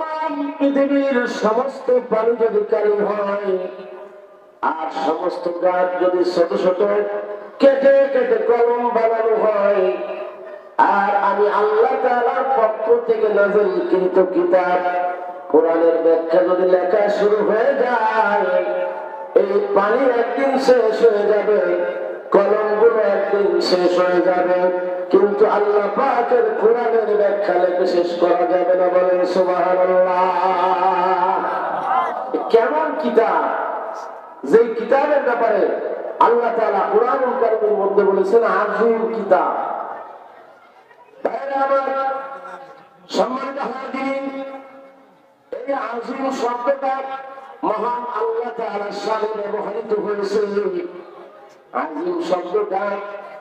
তাম পৃথিবীর সমস্ত পানি যদি কালি হয়, আর সমস্ত গাছ যদি ছোট ছোট, কেটে কেটে কলম বানানো হয়, আর আমি আল্লাহ তাআলার পক্ষ থেকে নাজিল কিন্তু কিতাব, কোরআনের ব্যাখ্যা যদি লেখা শুরু হয়ে যায়, এই পানি একদিন শেষ হয়ে যাবে, কলমগুলো একদিন শেষ হয়ে যাবে। কিন্তু আল্লাহ পাকের কোরআনের ব্যাখ্যা লেখে শেষ করা যাবে না বলেন কেমন কিতাব? যে কিতাবের ব্যাপারে আল্লাহ তাআলা কোরআন কারিমের মধ্যে বলেছেন আজিম কিতাব। সম্মানিত হাজিরিন, এই শব্দটা মহান আল্লাহ তাআলার সামনে ব্যবহৃত হয়েছে। আজিম শব্দটা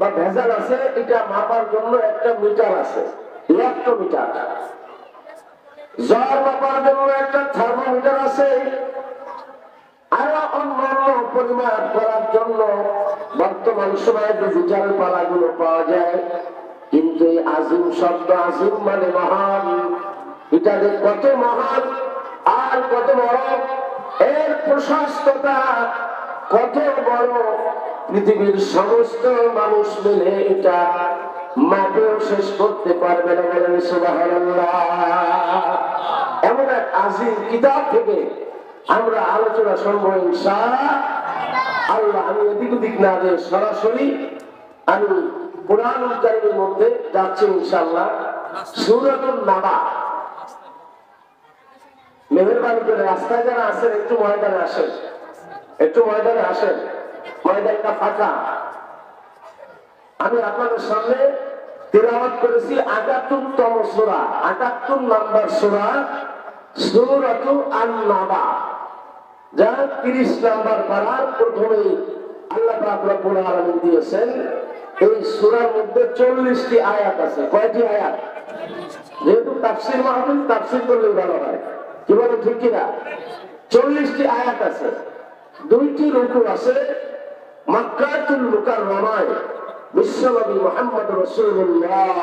বা ভেজাল আছে, এটা মাপার জন্য একটা মিটার আছে, ইলেকট্রোমিটার। জ্বর মাপার জন্য একটা থার্মোমিটার আছে আরও অন্যান্য পরিমাপ করার জন্য বর্তমান সময়ে ডিজিটাল পালাগুলো পাওয়া যায়। কিন্তু এই আজিম শব্দ, আজিম মানে মহান। এটা যে কত মহান আর কত বড়, এর প্রশস্ততা কত বড় পৃথিবীর সমস্ত মানুষ মিলে এটা মাপেও শেষ করতে পারবে না বলেন এমন এক আজিম কিতাব থেকে আমরা আলোচনা শুনব ইনশা আল্লাহ আমি এদিক ওদিক না যে সরাসরি আমি কোরআন কারিমের মধ্যে যাচ্ছি ইনশাআল্লাহ। সুরাতুল নাবা। মেহরবানি করে রাস্তায় যারা আসেন একটু ময়দানে আসেন। একটু ময়দানে আসেন। ময়দানটা ফাঁকা। আমি আপনাদের সামনে তেলাওয়াত করেছি আটাত্তর তম সুরা, আটাত্তর নাম্বার সুরা যা তিরিশ পাড়ার আল্লাহ আলামিন দিয়েছেন। এই সূরার মধ্যে চল্লিশটি আয়াত আছে। কয়টি আয়াত? যেহেতু তাফসির মাহফিল, তাফসির করলেই ভালো হয়। কি বলে, ঠিক কিনা? চল্লিশটি আয়াত আছে। দুইটি রুকু আছে, মক্কাতুল মুকাররমায়। বিশ্বনবী মুহাম্মদ রাসূলুল্লাহ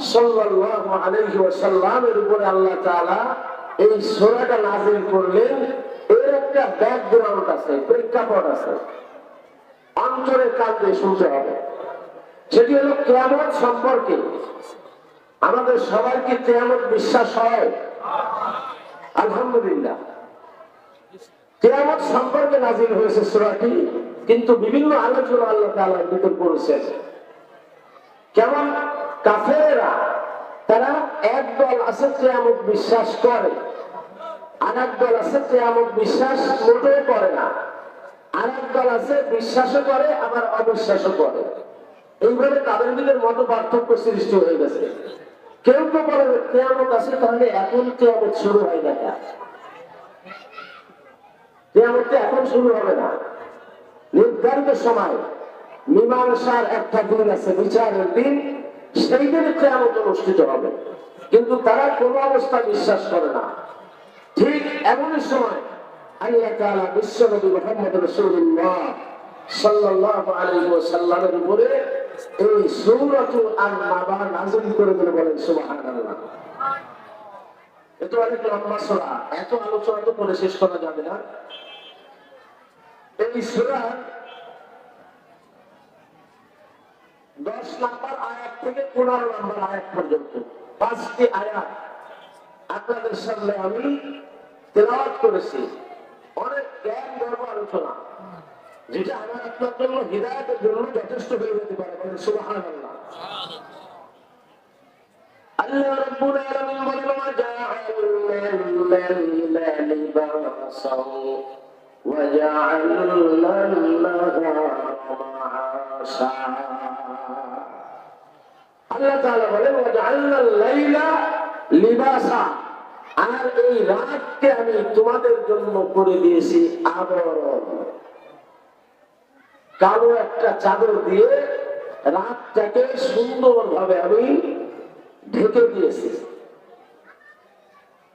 সাল্লাল্লাহু আলাইহি ওয়াসাল্লামের উপরে আল্লাহ তাআলা এই সূরাটা নাযিল করলেন। এর একটা ব্যাকগ্রাউন্ড আছে, প্রেক্ষাপট আছে। অন্তরের কান শুনতে হবে। সেটি হলো কেয়ামত সম্পর্কে। আমাদের সবাইকে কেয়ামত বিশ্বাস হয়। আলহামদুলিল্লাহ। কেয়ামত সম্পর্কে নাজিল হয়েছে সুরাটি, কিন্তু বিভিন্ন আলোচনা আল্লাহ তাআলা ভিতর করেছেন কেমন? কাফেরা তারা এক দল আছে কেয়ামত বিশ্বাস করে আর এক দল আছে কেয়ামত বিশ্বাস মোটেও করে না। আর এক দল আছে বিশ্বাসও করে, আবার অবিশ্বাসও করে। এইভাবে তাদের মিলের মতো পার্থক্য সৃষ্টি হয়ে গেছে। কেউ তো বলে কেয়ামত আছে তাহলে এখন কেয়ামত শুরু হয় না কেয়ামত এখন শুরু হবে না। নির্ধারিত সময়, মীমাংসার একটা দিন আছে, বিচারের দিন, সেই দিনে কেয়ামত অনুষ্ঠিত হবে। কিন্তু তারা কোনো অবস্থা বিশ্বাস করে না। ঠিক এমনই সময় আল্লাহ তাআলা বিশ্বনবী মুহাম্মদ সাল্লাল্লাহু আলাইহি ওয়াসাল্লামের উপরে এই সূরাতুল আন-নাবা নাযিল করে দিলে বলেন, সুবহানাল্লাহ। এটা অনেক লম্বা সূরা, এত আলোচনা তো করে শেষ করা যাবে না। এই সূরা দশ নাম্বার আয়াত থেকে পনেরো নাম্বার আয়াত পর্যন্ত। পাঁচটি আয়াত আপনাদের সামনে আমি তেলাওয়াত করেছি। অনেক জ্ঞান ধর্ম আলোচনা, যেটা আমার আপনার জন্য, হৃদায়তের জন্য যথেষ্ট হয়ে যেতে পারে। বলে সুবাহান আল্লাহ রাব্বুল আলামিন বলেন, ওয়া জাআলনা লাইলা লিবাসাও ওয়া জাআলনা আন-নাহারা আল্লাহ তাআলা বলেন জাআলনা লাইলা লিবাসা। আর এই রাতকে আমি তোমাদের জন্য করে দিয়েছি আবরণ। কালো একটা চাদর দিয়ে রাতটাকে সুন্দরভাবে আমি ঢেকে দিয়েছি।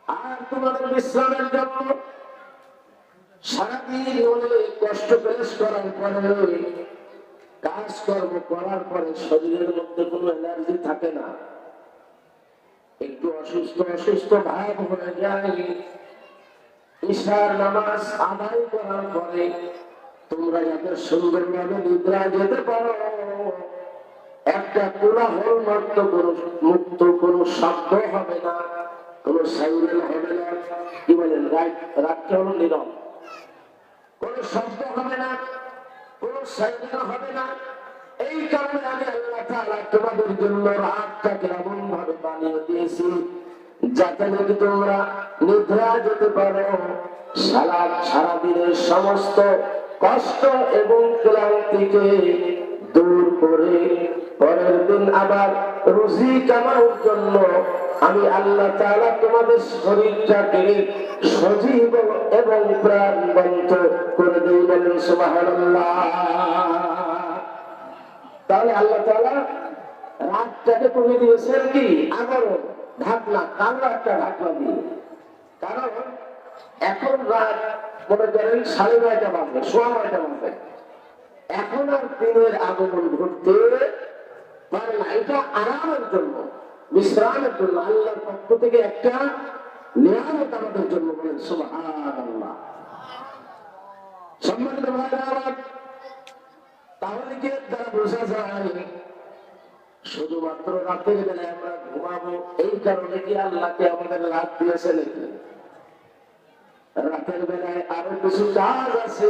আর তোমাদের বিশ্রামের জন্য সারাদিন কষ্ট পেশ করার পরে কাজকর্ম করার পরে শরীরের মধ্যে কোনো এনার্জি থাকে না। একটু অসুস্থ অসুস্থ ভাব হয়ে যায়। ঈশার নামাজ আদায় করার পরে তোমরা যাতে সুন্দরভাবে নিদ্রা যেতে পারো, একটা কোলাহল মাত্র কোন, মুক্ত কোন শব্দ হবে না, কোন সাইরেন হবে না। কি বলেন? রাত রাতটা হলো নীরব। কোন শব্দ হবে না, কোন সাইরেন হবে না। এই কারণে আমি আল্লাহ তাআলা তোমাদের জন্য রাতটাকে এমন ভাবে বানিয়ে দিয়েছি, যাতে নাকি তোমরা নিদ্রা যেতে পারো সারা সারাদিনের সমস্ত কষ্ট এবং ক্লান্তিকে দূর করে পরের দিন আবার রুজি কামানোর জন্য আমি আল্লাহ তাআলা তোমাদের শরীরটাকে সজীব এবং প্রাণবন্ত করে দিই সুবহানাল্লাহ। তাহলে আল্লাহ তাআলা রাতটাকে কমে দিয়েছেন কি? আবারও ঢাকনা কালো একটা ঢাকনা দিয়ে? কারণ এখন রাত মনে করেন সাড়ে নয়টা বাজবে, সোয়া নয়টা বাজবে। এখন আর দিনের আগমন ঘটতে পারে না এটা আরামের জন্য, বিশ্রামের জন্য, আল্লাহর পক্ষ থেকে একটা নিয়ামত আমাদের জন্য বলেন সম্মানিত তাহলে কি দ্বারা বোঝা যায় শুধুমাত্র রাতের বেলায় আমরা ঘুমাবো, এই কারণে কি আল্লাহকে আমাদের রাত দিয়েছে নাকি? রাতের বেলায় আরও কিছু কাজ আছে।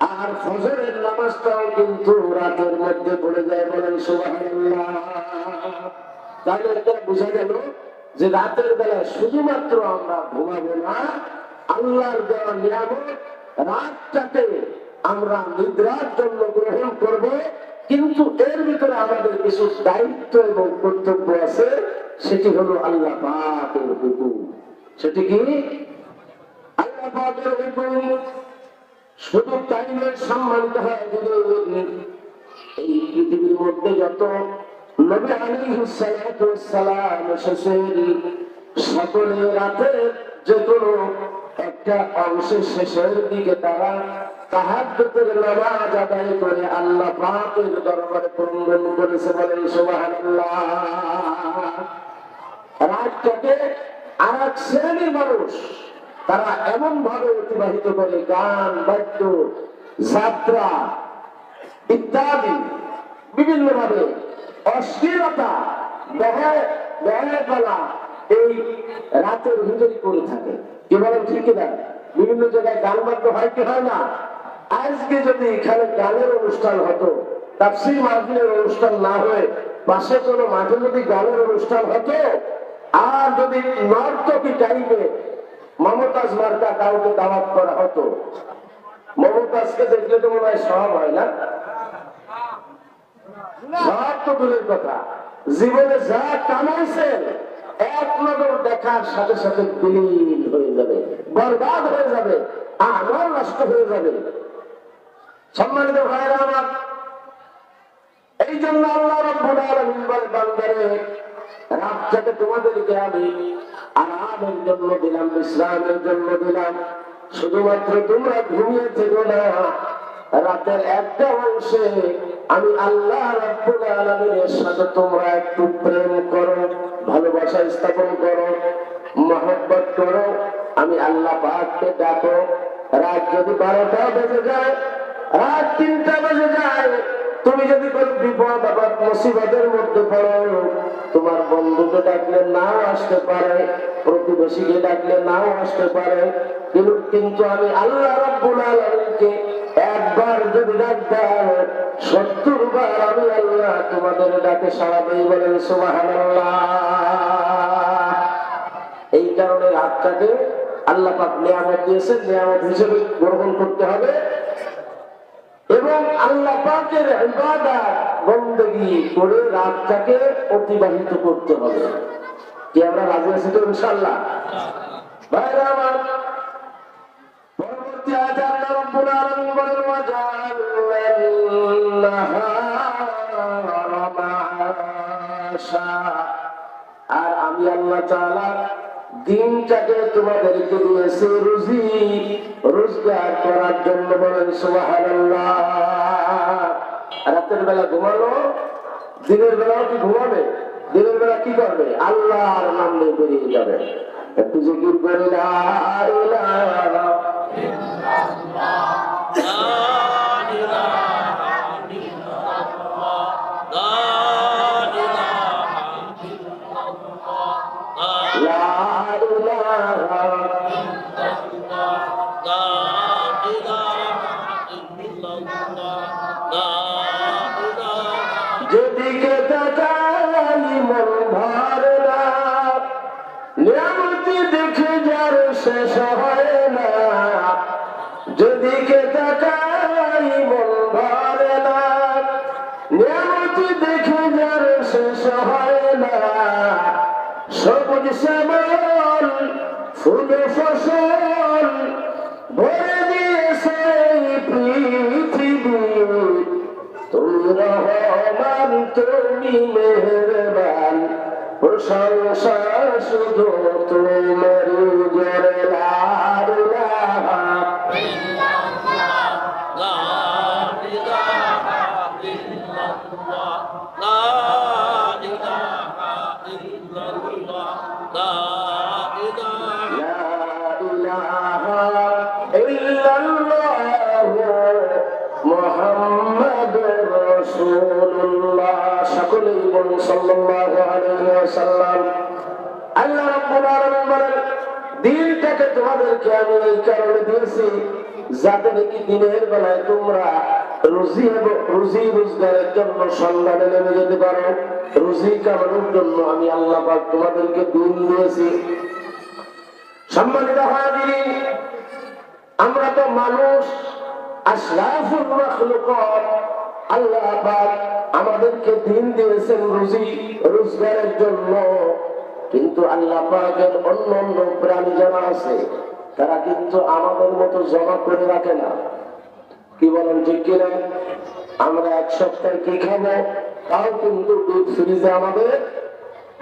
আর ফজরের নামাজটাও কিন্তু রাতের মধ্যে পড়ে যায় বলেন তাহলে এটা বোঝা গেল যে রাতের বেলায় শুধুমাত্র আমরা ঘুমাবো না, আল্লাহর দেওয়া নিয়ামত, রাতটাকে আমরা নিদ্রার জন্য গ্রহণ করব, কিন্তু এর ভিতরে আমাদের কিছু দায়িত্ব এবং কর্তব্য আছে, সেটি হলো আল্লাহ সেটি কি? আল্লাহ শুধু তাই নয় সম্মানিত এই পৃথিবীর মধ্যে যত একটা অংশের শেষের দিকে তারা তাহাজ্জুদের করে আল্লাহ পাকের দরবারে ক্রন্দন করেছে বলেন আর এক মানুষ তারা এমন ভাবে অতিবাহিত করে, গান, বাদ্য, যাত্রা ইত্যাদি বিভিন্ন ভাবে অশ্লীলতা বেলা এই রাতের ভিতরে করে থাকে। কি বলেন ঠিক না বিভিন্ন জায়গায় গান বাদ্য হয় কি হয় না? আজকে যদি এখানে গানের অনুষ্ঠান হতো, তাফসির মাহফিলের অনুষ্ঠান না হয়ে পাশে কোনো মাঠে যদি গানের অনুষ্ঠান হতো, আর যদি নর্তকী টাইমে মমতাজ মার্কা কাউকে দাওয়াত করা হতো। মমতাজকে দেখলে তো মনে হয় সব হয় না? বরবাদ হয়ে যাবে নষ্ট হয়ে যাবে। সম্মানিত এই জন্য আল্লাহ রব্বুল আলামিন বলে, বান্দারে রাতটাকে তোমাদেরকে আমি আরামের জন্য দিলাম, বিশ্রামের জন্য দিলাম। শুধুমাত্র তোমরা ঘুমিয়ে থেকো না। রাতের একটা অংশে আমি আল্লাহ সাথে তোমরা একটু প্রেম করো, ভালোবাসা স্থাপন করো, মহব্বত করো। আমি আল্লাহ পাককে ডাকো। রাত যদি বারোটা বেজে যায়, রাত তিনটা বেজে যায় তুমি যদি কোনো বিপদ আবার মুসিবতের মধ্যে পড়ো, তোমার বন্ধুকে ডাকলে নাও আসতে পারে, প্রতিবেশীকে ডাকলে নাও আসতে পারে, কিন্তু- আমি আল্লাহ রাব্বুল আলামিনকে একবার যদি ডাক দাও সত্তর বার আমি আল্লাহ তোমাদের ডাকে সারা দিই বলেন, সুবহানাল্লাহ। এই কারণে রাতটাকে আল্লাহ পাক নিয়ামত দিয়েছেন, নিয়ামত হিসেবে গ্রহণ করতে হবে। পাকের ইবাদত বন্দেগী করে রাতটাকে অতিবাহিত করতে হবে। কি আমরা রাজি আছি তো ইনশাআল্লাহ? ভাইরা আমার, পরবর্তী আয়াতে আল্লাহ রাব্বুল আলামিন বলেন নাহারা মাআশা। আর আমি আল্লাহ তাআলা দিনটাকে তোমাদেরকে দিয়েছি রুজি, রোজগার করার জন্য বলেন রাতের বেলা ঘুমানো দিনের বেলাও কি ঘুমাবে? দিনের বেলা কি করবে? আল্লাহর নাম নিয়ে বেরিয়ে যাবে। একটু জিকির করে লা তুমি মেহরবান প্রশংসা শুধু তোমার জোরে আল্লাহ দিনটাকে তোমাদেরকে আমি এই কারণে দিয়েছি যাতে নাকি দিনের বেলায় তোমরা রুজি রুজি রোজগারের জন্য সন্ধানে নেমে যেতে পারো। রুজি কামানোর জন্য আমি আল্লাহ পাক তোমাদেরকে দিন দিয়েছি। সম্মানিত হাজিরি আমরা তো মানুষ আশরাফুল মাখলুকাত, আল্লাহ পাক আমাদেরকে দিন দিয়েছেন রুজি, রোজগারের জন্য। কিন্তু আল্লাহ পাকের অন্য অন্য প্রাণী যারা আছে, তারা কিন্তু আমাদের মতো জমা করে রাখে না। কি বলেন, ঠিক কিনা আমরা এক সপ্তাহে কি খাব? তাও কিন্তু ডিপ ফ্রিজে আমাদের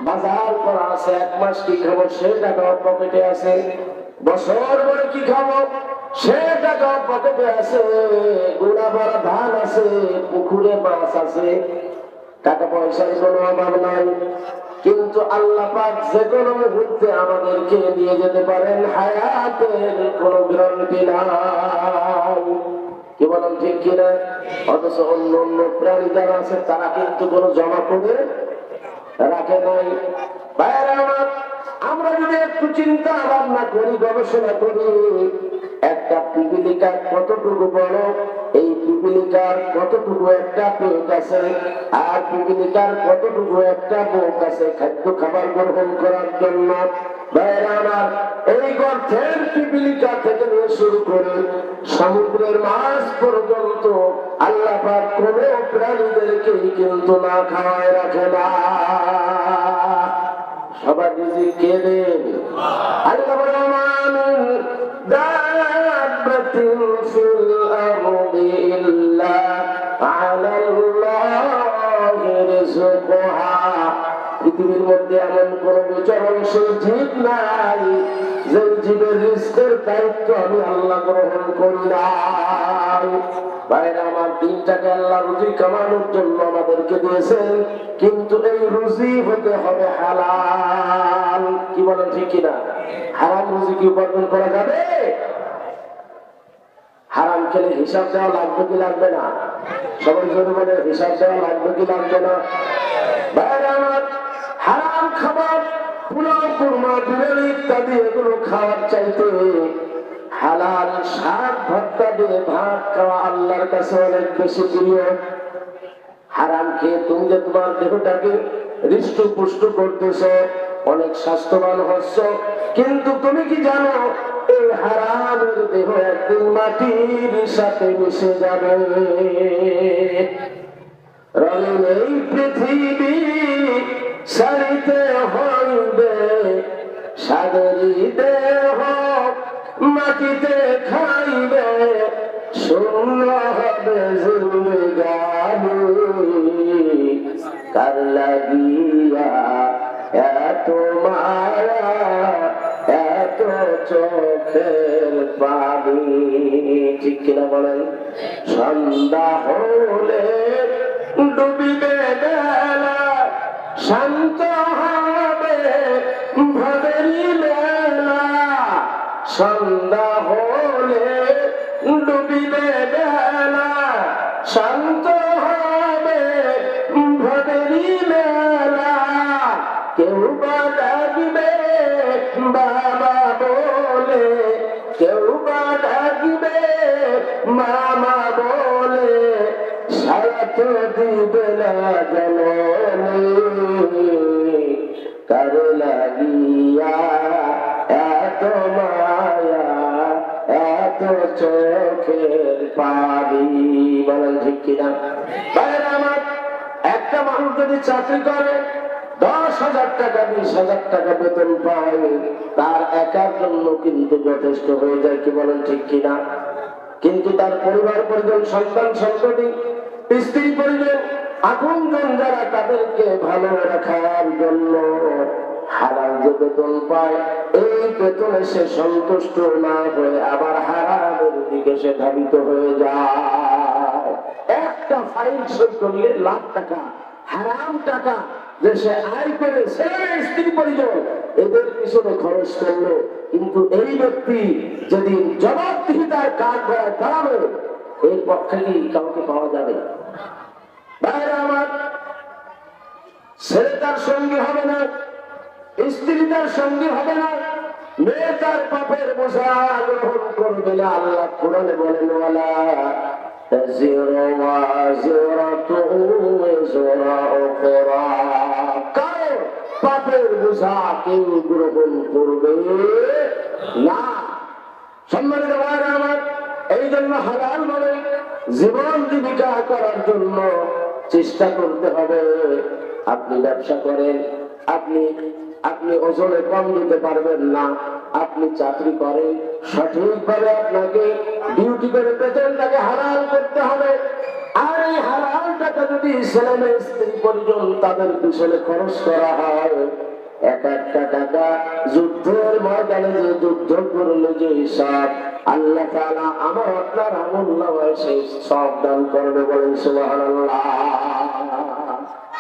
বাজার করা আছে। এক মাস কি খাব? সে টাকা পকেটে আছে। বছর ভরে কি খাব? সে টাকা পকেটে আছে। গুড়া ভরা ধান আছে, পুকুরে মাছ আছে। টাকা পয়সার কোনো অভাব নাই। কিন্তু আল্লাহ পাক যে কোনো মুহূর্তে আমাদেরকে নিয়ে যেতে পারেন হায়াতের কোনো গ্যারান্টি নাই। কি বলেন ঠিক কিনা? অথচ অন্য অন্য প্রাণী যারা আছে, তারা কিন্তু কোনো জমা করে রাখে নাই। আমার, আমরা যদি একটু চিন্তা ভাবনা করি, গবেষণা করি, একটা পিপিলিকার কতটুকু বড়? এই পিপিলিকার কতটুকু একটা পেট আছে? আর পিপিলিকার কতটুকু একটা বুক আছে খাদ্য খাবার গ্রহণ করার জন্য? এই গর্থের পিপিলিকা থেকে নিয়ে শুরু করে সমুদ্রের মাছ পর্যন্ত আল্লাহ পাক কোন কিন্তু না খাওয়ায় রাখে না। সবার নিজে কে দেন? নাই। যে জীবের রিস্কের দায়িত্ব আমি আল্লাহ গ্রহণ জন্য কিন্তু এই রুজি হতে হবে হালাল। কি বলেন ঠিক কিনা? হারাম রুজি কি উপার্জন করা যাবে? হারাম খেলে হিসাব দেওয়া লাগবে কি লাগবে না? সবাই জোরে বলে, হিসাব দেওয়া লাগবে কি লাগবে না বাইরে আমার হারাম খাবার ইত্যাদি এগুলো খাওয়ার চাইতে হালাল শাক ভর্তা দিয়ে ভাত খাওয়া আল্লাহর কাছে অনেক বেশি প্রিয়। হারাম খেয়ে তুমি যে তোমার দেহটাকে হৃষ্ট পুষ্ট করতেছ, অনেক স্বাস্থ্যবান হচ্ছ। কিন্তু তুমি কি জানো, এই হারামের দেহ একদিন মাটির সাথে মিশে যাবে। রঙিন এই পৃথিবী মাটিতে খাইবে, শূন্য হবে জিন্দগানি কার লাগিয়া এত মায়া, এত চোখের পানি। ঠিক কিনা বলেন? সন্ধ্যা হলে ডুবিবে বেলা, শান্ত হবে সন্ধ্যা বলেন, ঠিক কিনা বাইরে আমার একটা মানুষ যদি চাকরি করে, দশ হাজার টাকা, বিশ হাজার টাকা বেতন পায়, তার একার জন্য কিন্তু যথেষ্ট হয়ে যায়, কি বলেন, ঠিক কিনা কিন্তু তার পরিবার, পরিজন, সন্তান, সন্ততি, স্ত্রী, পরিজন, আপনজন যারা, তাদেরকে ভালো রাখার জন্য হারাম যে বেতন পায়, এই বেতনে সে সন্তুষ্ট না হয়ে আবার হারামের দিকে সে ধাবিত হয়ে যায়। একটা ফাইল সই করলে লাখ টাকা, হারাম টাকা সে আয় করে স্ত্রী পরিজন এদের পিছনে খরচ করল। কিন্তু এই ব্যক্তি যদি জবাবদিহিতার কাজ পক্ষে কি কাউকে পাওয়া যাবে? আমার ছেলে তার সঙ্গী হবে না, স্ত্রী তার সঙ্গী হবে না, মেয়ে তার পাপের বোঝা গ্রহণ করবে না। আল্লাহ কোরআনে বলেন, ওয়ালা تزر وازرة وزر أخرى কারো পাপের বোঝা কেউ গ্রহণ করবে না সম্মানিত ভাইরা আমার এই জন্য হালাল মানে জীবন জীবিকা করার জন্য চেষ্টা করতে হবে আপনি ব্যবসা করেন আপনি আপনি ওজনে কম দিতে পারবেন না আপনি চাকরি করেন সঠিকভাবে আপনাকে ডিউটি করে হালাল করতে হবে। আর এই হালাল টাকা যদি ছেলে মেয়ে স্ত্রী পরিজন তাদের পিছনে খরচ করা হয়, এক একটা টাকা যুদ্ধের ময়দানে যে যুদ্ধ করলে যে হিসাব, আল্লাহ আমার আপনার সব দান করবে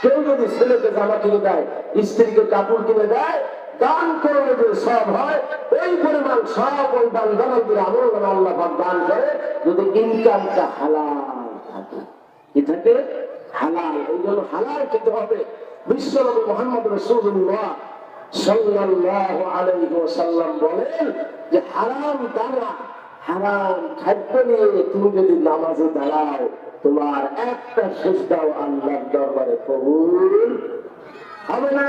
কেউ যদি ছেলেকে জামা কিনে দেয়, স্ত্রীকে কাপড় কিনে দেয় দান করলে যে সব হয় ওই পরিমাণ সব ওই দান দানদের আমল নামা আল্লাহ দান করে, যদি ইনকামটা হালাল থাকে। কি থাকে? হালাল। এই জন্য হালাল খেতে হবে। বিশ্বনবী মোহাম্মদ রসুল্লাহ সাল্লাল্লাহু আলাইহি ওয়াসাল্লাম বলেন যে, হারাম দানা হারাম খাদ্য নিয়ে তুমি যদি নামাজে দাঁড়াও, তোমার একটা শেষ দাও আল্লাহর দরবারে কবুল হবে না।